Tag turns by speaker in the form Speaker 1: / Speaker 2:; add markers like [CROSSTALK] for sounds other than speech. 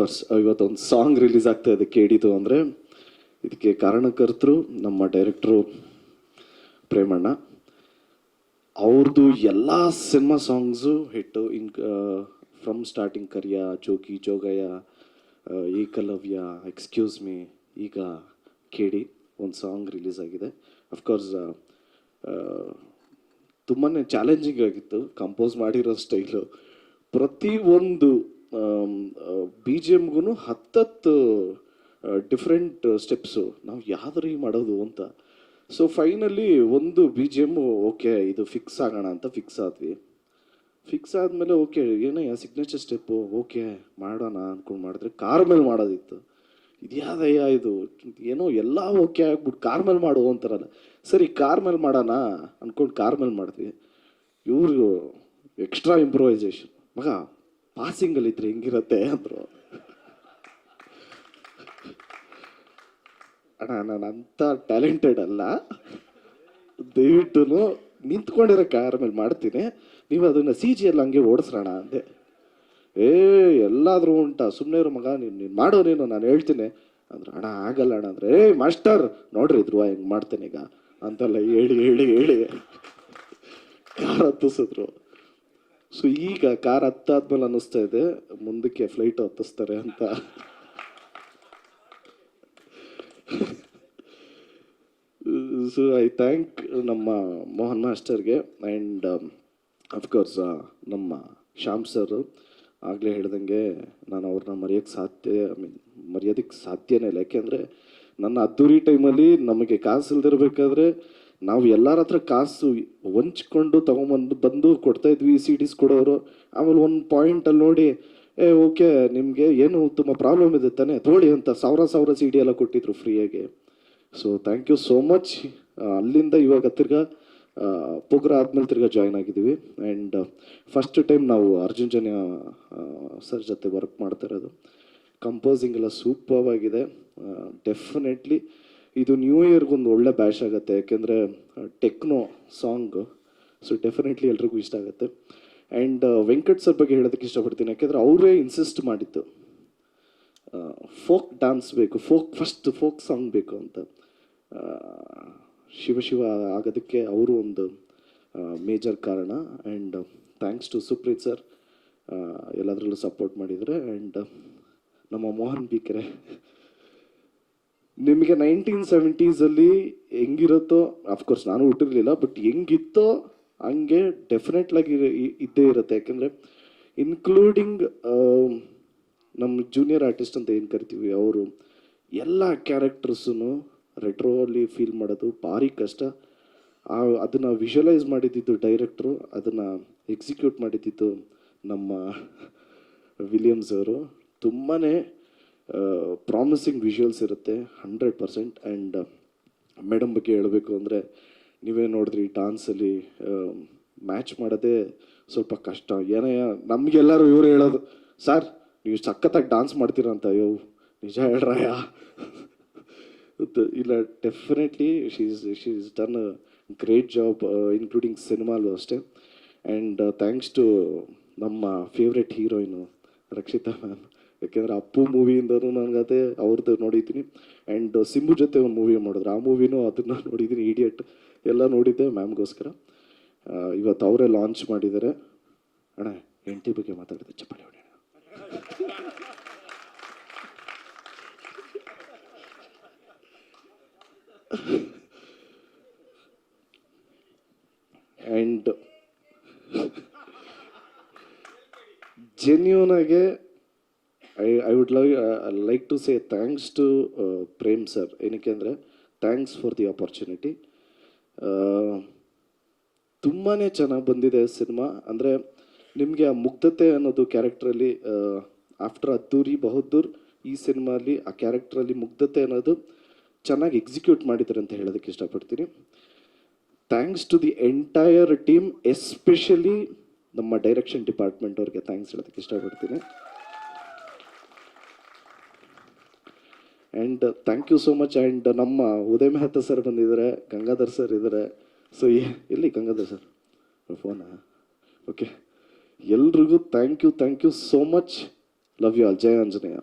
Speaker 1: Of course ಇವತ್ತೊಂದು song release ಆಗ್ತಾ ಇದೆ ಕೇಳಿತು ಅಂದರೆ ಇದಕ್ಕೆ ಕಾರಣಕರ್ತರು ನಮ್ಮ ಡೈರೆಕ್ಟ್ರು ಪ್ರೇಮಣ್ಣ. ಅವ್ರದ್ದು ಎಲ್ಲ cinema songs hit in from starting Kariya Jogi Jogayya Ekalavya excuse me ಈಗ ಕೇಳಿ ಒಂದು ಸಾಂಗ್ ರಿಲೀಸ್ ಆಗಿದೆ. ಅಫ್ಕೋರ್ಸ್ ತುಂಬಾ ಚಾಲೆಂಜಿಂಗ್ ಆಗಿತ್ತು. ಕಂಪೋಸ್ ಮಾಡಿರೋ ಸ್ಟೈಲು ಪ್ರತಿ ಒಂದು ಬಿ ಜಿ ಎಮ್ಗೂ ಹತ್ತತ್ತು ಡಿಫ್ರೆಂಟ್ ಸ್ಟೆಪ್ಸು ನಾವು ಯಾವ್ದ್ರಿ ಮಾಡೋದು ಅಂತ. ಸೊ ಫೈನಲಿ ಒಂದು ಬಿ ಜಿ ಎಮ್ಮು ಓಕೆ ಇದು ಫಿಕ್ಸ್ ಆಗೋಣ ಅಂತ ಫಿಕ್ಸ್ ಆದ್ವಿ. ಫಿಕ್ಸ್ ಆದಮೇಲೆ ಓಕೆ ಏನಯ್ಯ ಸಿಗ್ನೇಚರ್ ಸ್ಟೆಪ್ಪು ಓಕೆ ಮಾಡೋಣ ಅಂದ್ಕೊಂಡು ಮಾಡಿದ್ರೆ ಕಾರ್ ಮೇಲೆ ಮಾಡೋದಿತ್ತು. ಇದ್ಯಾದಯ್ಯ ಇದು? ಏನೋ ಎಲ್ಲ ಓಕೆ ಆಗ್ಬಿಟ್ಟು ಕಾರ್ ಮೇಲೆ ಮಾಡು ಅಂತಾರಲ್ಲ. ಸರಿ ಕಾರ್ ಮೇಲೆ ಮಾಡೋಣ ಅಂದ್ಕೊಂಡು ಕಾರ್ ಮೇಲೆ ಮಾಡಿದ್ವಿ. ಇವರು ಎಕ್ಸ್ಟ್ರಾ ಇಂಪ್ರೂವೈಸೇಷನ್ ಮಗ ಪಾಸಿಂಗಲ್ಲಿ ಇದ್ರೆ ಹೆಂಗಿರುತ್ತೆ ಅಂದರು. ಅಣ್ಣ, ನಾನು ಅಂತ ಟ್ಯಾಲೆಂಟೆಡ್ ಅಲ್ಲ. ದಯವಿಟ್ಟು ನಿಂತ್ಕೊಂಡಿರೋ ಕಾರ್ ಮೇಲೆ ಮಾಡ್ತೀನಿ. ನೀವು ಅದನ್ನು ಸಿ ಜಿ ಎಲ್ಲ ಹಂಗೆ ಓಡಿಸ್ರೋಣ ಅಂದೆ. ಏ, ಎಲ್ಲಾದರೂ ಉಂಟಾ ಸುಮ್ಮನೆ ಇರೋ ಮಗ, ನೀನು ನೀನು ಮಾಡೋ ನೀನು ನಾನು ಹೇಳ್ತೀನಿ. ಅಂದ್ರೆ, ಅಣ್ಣ, ಆಗಲ್ಲ ಅಣ್ಣ ಅಂದ್ರೆ, ಏ, ಮಾಸ್ಟರ್, ನೋಡ್ರಿ ಧ್ರುವ ಹೆಂಗೆ ಮಾಡ್ತೇನೆ ಈಗ. ಅಂತೆಲ್ಲ ಹೇಳಿ ಹೇಳಿ ಹೇಳಿ. ಕಾರ್ ಹತ್ತಿಸಿದ್ರು. ಸೊ ಈಗ ಕಾರ್ ಹತ್ತಾದ್ಮೇಲೆ ಅನ್ನಿಸ್ತಾ ಇದೆ. ಮುಂದಕ್ಕೆ ಫ್ಲೈಟ್ ಹತ್ತಿಸ್ತಾರೆ ಅಂತ. ಸೊ ಐ ಥ್ಯಾಂಕ್ ನಮ್ಮ ಮೋಹನ್ ಮಾಸ್ಟರ್ಗೆ ಆ್ಯಂಡ್ ಅಫ್ಕೋರ್ಸ್ ನಮ್ಮ ಶ್ಯಾಮ್ ಸರ್ ಆಗಲೇ ಹೇಳ್ದಂಗೆ ನಾನು ಅವ್ರನ್ನ ಮರೆಯೋಕ್ಕೆ ಸಾಧ್ಯ ಐ ಮೀನ್ ಮರೆಯೋದಕ್ಕೆ ಸಾಧ್ಯನೇ ಇಲ್ಲ. ಯಾಕೆಂದರೆ ನನ್ನ ಅದ್ದೂರಿ ಟೈಮಲ್ಲಿ ನಮಗೆ ಕಾಸು ಇಲ್ದಿರ್ಬೇಕಾದ್ರೆ ನಾವು ಎಲ್ಲರ ಹತ್ರ ಕಾಸು ಹೊಂಚ್ಕೊಂಡು ತೊಗೊಂಬಂದು ಬಂದು ಕೊಡ್ತಾ ಇದ್ವಿ ಸಿ ಡಿಸ್ ಕೊಡೋರು. ಆಮೇಲೆ ಒಂದು ಪಾಯಿಂಟಲ್ಲಿ ನೋಡಿ, ಏ ಓಕೆ ನಿಮಗೆ ಏನು ತುಂಬ ಪ್ರಾಬ್ಲಮ್ ಇದೆ ತಾನೆ ತೋಳಿ ಅಂತ ಸಾವಿರ ಸಾವಿರ ಸಿ ಡಿ ಎಲ್ಲ ಕೊಟ್ಟಿದ್ರು ಫ್ರೀಯಾಗಿ so thank you so much ಅಲ್ಲಿಂದ ಇವಾಗ ತಿರ್ಗಾ ಪುಗ್ರ ಆದ್ಮೇಲೆ ತಿರ್ಗಾ ಜಾಯ್ನ್ ಆಗಿದ್ದೀವಿ. ಆ್ಯಂಡ್ ಫಸ್ಟ್ ಟೈಮ್ ನಾವು ಅರ್ಜುನ್ ಜನ್ಯ ಸರ್ ಜೊತೆ ವರ್ಕ್ ಮಾಡ್ತಾ ಇರೋದು. ಕಂಪೋಸಿಂಗ್ ಎಲ್ಲ ಸೂಪರ್ ಆಗಿದೆ. ಡೆಫಿನೆಟ್ಲಿ ಇದು ನ್ಯೂ ಇಯರ್ಗೆ ಒಂದು ಒಳ್ಳೆ ಬ್ಯಾಶ್ ಆಗುತ್ತೆ. ಯಾಕೆಂದರೆ ಟೆಕ್ನೋ ಸಾಂಗ್ ಸೊ ಡೆಫಿನೆಟ್ಲಿ ಎಲ್ರಿಗೂ ಇಷ್ಟ ಆಗುತ್ತೆ. ಆ್ಯಂಡ್ ವೆಂಕಟ್ ಸರ್ ಬಗ್ಗೆ ಹೇಳೋದಕ್ಕೆ ಇಷ್ಟಪಡ್ತೀನಿ. ಯಾಕೆಂದರೆ ಅವರೇ ಇನ್ಸಿಸ್ಟ್ ಮಾಡಿದ್ದು. ಫೋಕ್ ಡ್ಯಾನ್ಸ್ ಬೇಕು ಫೋಕ್ ಫಸ್ಟ್ ಫೋಕ್ ಸಾಂಗ್ ಬೇಕು ಅಂತ. ಶಿವ ಶಿವ ಆಗೋದಕ್ಕೆ ಅವರು ಒಂದು ಮೇಜರ್ ಕಾರಣ. And thanks to Supreeth sir ಎಲ್ಲದರಲ್ಲೂ ಸಪೋರ್ಟ್ ಮಾಡಿದರೆ ಆ್ಯಂಡ್ ನಮ್ಮ ಮೋಹನ್ ಬಿಕೆರೆ ನಿಮಗೆ ನೈನ್ಟೀನ್ ಸೆವೆಂಟೀಸಲ್ಲಿ ಹೆಂಗಿರುತ್ತೋ ಅಫ್ಕೋರ್ಸ್ ನಾನು ಹುಟ್ಟಿರಲಿಲ್ಲ ಬಟ್ ಹೆಂಗಿತ್ತೋ ಹಂಗೆ ಡೆಫಿನೆಟ್ಲಾಗಿ ಇದ್ದೇ ಇರುತ್ತೆ. ಯಾಕೆಂದರೆ ಇನ್ಕ್ಲೂಡಿಂಗ್ ನಮ್ಮ ಜೂನಿಯರ್ ಆರ್ಟಿಸ್ಟ್ ಅಂತ ಏನು ಕರಿತೀವಿ, ಅವರು ಎಲ್ಲ ಕ್ಯಾರೆಕ್ಟರ್ಸನ್ನು ರೆಟ್ರೋಲಿ ಫೀಲ್ ಮಾಡೋದು ಭಾರಿ ಕಷ್ಟ. ಆ, ಅದನ್ನು ವಿಷುವಲೈಸ್ ಮಾಡಿದ್ದಿದ್ದು ಡೈರೆಕ್ಟ್ರು ಅದನ್ನು ಎಕ್ಸಿಕ್ಯೂಟ್ ಮಾಡಿದ್ದಿದ್ದು ನಮ್ಮ [LAUGHS] ವಿಲಿಯಮ್ಸ್ ಅವರು. ತುಂಬಾ ಪ್ರಾಮಿಸಿಂಗ್ ವಿಷುವಲ್ಸ್ ಇರುತ್ತೆ ಹಂಡ್ರೆಡ್ ಪರ್ಸೆಂಟ್ ಆ್ಯಂಡ್ ಮೇಡಮ್ ಬಗ್ಗೆ ಹೇಳಬೇಕು ಅಂದರೆ, ನೀವೇ ನೋಡಿದ್ರಿ ಡಾನ್ಸಲ್ಲಿ ಮ್ಯಾಚ್ ಮಾಡೋದೇ ಸ್ವಲ್ಪ ಕಷ್ಟ. ಏನೇ, ನಮಗೆಲ್ಲರೂ ಇವರು ಹೇಳೋದು ಸರ್ ನೀವು ಸಖತ್ತಾಗಿ ಡಾನ್ಸ್ ಮಾಡ್ತೀರಾ ಅಂತ, ಅಯ್ಯೋ, ನಿಜ ಹೇಳ್ರಯ್ಯ [LAUGHS] ಇಲ್ಲ definitely she's she's done great job including ಸಿನಿಮಾಲು ಅಷ್ಟೇ. ಆ್ಯಂಡ್ ಥ್ಯಾಂಕ್ಸ್ ಟು ನಮ್ಮ ಫೇವ್ರೆಟ್ ಹೀರೋಯಿನು ರಕ್ಷಿತಾ ಮ್ಯಾಮ್ ಯಾಕೆಂದರೆ ಅಪ್ಪು ಮೂವಿಯಿಂದನೂ ಅದೇ ಅವ್ರದ್ದು ನೋಡಿದ್ದೀನಿ. ಆ್ಯಂಡ್ ಸಿಂಬು ಜೊತೆ ಒಂದು ಮೂವಿ ಮಾಡಿದ್ರು. ಆ ಮೂವಿನೂ ಅದನ್ನು ನೋಡಿದ್ದೀನಿ ಇಡಿಯಟ್ ಎಲ್ಲ ನೋಡಿದ್ದೆ ಮ್ಯಾಮ್ಗೋಸ್ಕರ ಇವತ್ತು ಅವರೇ ಲಾಂಚ್ ಮಾಡಿದ್ದಾರೆ ಅಣ್ಣ, ಹೆಂಡತಿ ಬಗ್ಗೆ ಮಾತಾಡಿದೆ ಚಪ್ಪಾಳೆ ಹೊಡೆಯೋಣ. ಆ್ಯಂಡ್ ಜೆನ್ಯೂನ್ ಆಗಿ I I would love like to say thanks to Prem sir ಏನಕ್ಕೆ ಅಂದರೆ ಥ್ಯಾಂಕ್ಸ್ ಫಾರ್ ದಿ ಆಪರ್ಚುನಿಟಿ ತುಂಬಾ ಚೆನ್ನಾಗಿ ಬಂದಿದೆ ಸಿನಿಮಾ. ಅಂದರೆ, ನಿಮಗೆ ಆ ಮುಗ್ಧತೆ ಅನ್ನೋದು ಕ್ಯಾರೆಕ್ಟ್ರಲ್ಲಿ ಆಫ್ಟರ್ ಅದ್ದೂರಿ ಬಹದ್ದೂರ್ ಈ ಸಿನಿಮಾಲಿ ಆ ಕ್ಯಾರೆಕ್ಟ್ರಲ್ಲಿ ಮುಗ್ಧತೆ ಅನ್ನೋದು ಚೆನ್ನಾಗಿ ಎಕ್ಸಿಕ್ಯೂಟ್ ಮಾಡಿದ್ದಾರೆ ಅಂತ ಹೇಳೋದಕ್ಕೆ ಇಷ್ಟಪಡ್ತೀನಿ. Thanks to the entire team especially ನಮ್ಮ ಡೈರೆಕ್ಷನ್ ಡಿಪಾರ್ಟ್ಮೆಂಟ್ ಅವ್ರಿಗೆ ಥ್ಯಾಂಕ್ಸ್ ಹೇಳೋದಕ್ಕೆ ಇಷ್ಟಪಡ್ತೀನಿ. And thank you so much and ನಮ್ಮ ಉದಯ ಮೆಹತ ಸರ್ ಬಂದಿದ್ದಾರೆ. ಗಂಗಾಧರ್ ಸರ್ ಇದ್ದಾರೆ. ಸೊ ಎಲ್ಲಿ ಗಂಗಾಧರ್ ಸರ್ ಫೋನಾ ಓಕೆ ಎಲ್ರಿಗೂ thank you thank you so much love you all Jaya Anjaneya.